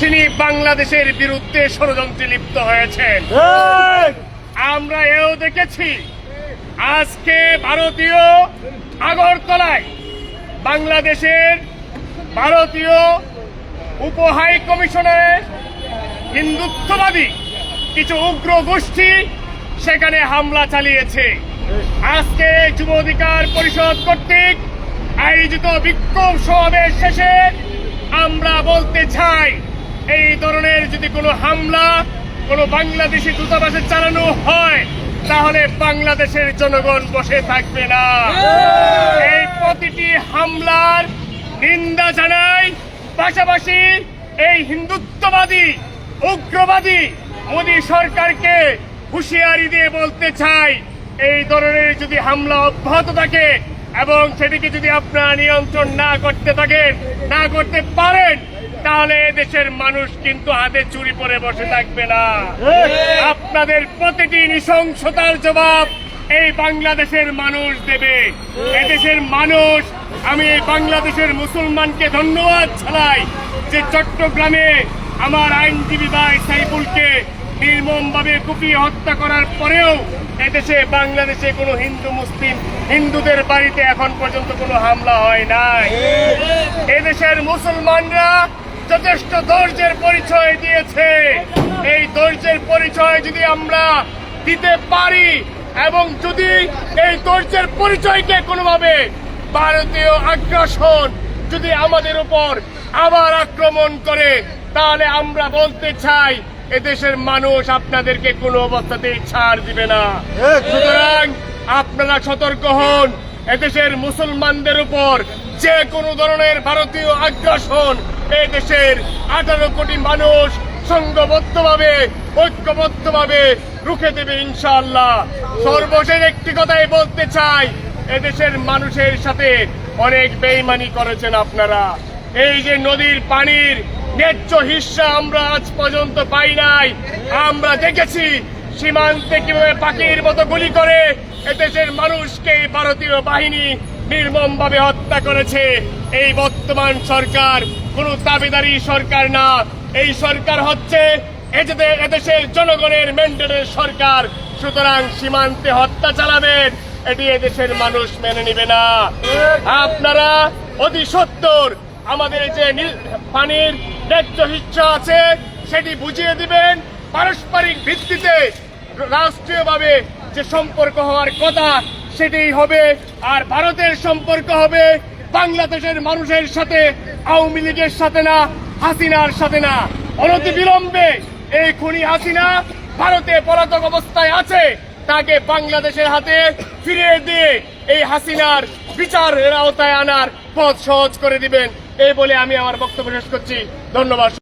তিনি বাংলাদেশের বিরুদ্ধে ষড়যন্ত্রে লিপ্ত হয়েছেন। আমরা এও দেখেছি আজকে ভারতীয় আগরতলায় বাংলাদেশের ভারতীয় উপ হাই কমিশনের হিন্দুত্ববাদী কিছু উগ্র গোষ্ঠী সেখানে হামলা চালিয়েছে। আজকে যুব অধিকার পরিষদ কর্তৃক আয়োজিত বিক্ষোভ সমাবেশ শেষে আমরা বলতে চাই এই ধরনের যদি কোনো হামলা কোনো বাংলাদেশি দূতাবাসে চালানো হয় তাহলে বাংলাদেশের জনগণ বসে থাকবে না। এই প্রতিটি হামলার নিন্দা জানাই পাশাপাশি এই হিন্দুত্ববাদী উগ্রবাদী মোদী সরকারকে হুঁশিয়ারি দিয়ে বলতে চাই এই ধরনের যদি হামলা অব্যাহত থাকে এবং সেটিকে যদি আপনারা নিয়ন্ত্রণ না করতে থাকেন না করতে পারেন তাহলে দেশের মানুষ কিন্তু হাতে চুরি পরে বসে থাকবে না। আপনাদের প্রতিটি নৃশংসতার জবাব এই বাংলাদেশের মানুষ দেবে। এদেশের মানুষ আমি এই বাংলাদেশের মুসলমানকে ধন্যবাদ ছাড়াই যে চট্টগ্রামে আমার আইনজীবী ভাই সাইফুলকে নির্মমভাবে কুপিয়ে হত্যা করার পরেও এদেশে বাংলাদেশে কোনো হিন্দু মুসলিম হিন্দুদের বাড়িতে এখন পর্যন্ত কোনো হামলা হয় নাই। এদেশের মুসলমানরা যথেষ্ট ধৈর্যের পরিচয় দিয়েছে। এই ধৈর্যের পরিচয় যদি আমরা দিতে পারি এবং যদি এই ধৈর্যের পরিচয়কে কোনোভাবে ভারতীয় আগ্রাসন যদি আমাদের উপর আবার আক্রমণ করে তাহলে আমরা বলতে চাই এদেশের মানুষ আপনাদেরকে কোনো অবস্থাতেই ছাড় দিবে না। সুতরাং আপনারা সতর্ক হন এদেশের মুসলমানদের উপর যে কোনো ধরনের ভারতীয় আগ্রাসন এই দেশের আঠারো কোটি মানুষ সংঘবদ্ধভাবে, ঐক্যবদ্ধভাবে রুখে দেবে ইনশাআল্লাহ। সর্বশেষ একটি কথাই বলতে চাই, এদেশের মানুষের সাথে অনেক বেইমানি করেছেন আপনারা। এই যে নদীর পানির ন্যায্য হিস্সা আমরা আজ পর্যন্ত পাই নাই, আমরা দেখেছি সীমান্তে কীভাবে পাখির মতো গুলি করে এদেশের মানুষকে ভারতীয় বাহিনী নির্মম ভাবে হত্যা করেছে। এই বর্তমান সরকার কোন দাবিদারি সরকার না। এই সরকার হচ্ছে এদেশের জনগণের ম্যান্ডেটের সরকার। সুতরাং সীমান্তে হত্যা চালাবেন এটি এদেশের মানুষ মেনে নিবে না। আপনারা অতি সত্তর আমাদের যে পানির ন্যায্য হিচ্ছা আছে, সেটি বুঝিয়ে দিবেন। পারস্পরিক ভিত্তিতে রাষ্ট্রীয়ভাবে যে সম্পর্ক হওয়ার কথা, সেটাই হবে। আর ভারতের সম্পর্ক হবে বাংলাদেশের মানুষের সাথে, আওয়ামী লীগের সাথে না, হাসিনার সাথে না। অনতি বিলম্বে এই খুনি হাসিনা ভারতে পলাতক অবস্থায় আছে। তাকে বাংলাদেশের হাতে ফিরিয়ে দিয়ে এই হাসিনার বিচারের আওতায় আনার পথ সহজ করে দিবেন। এই বলে আমি আমার বক্তব্য শেষ করছি। ধন্যবাদ।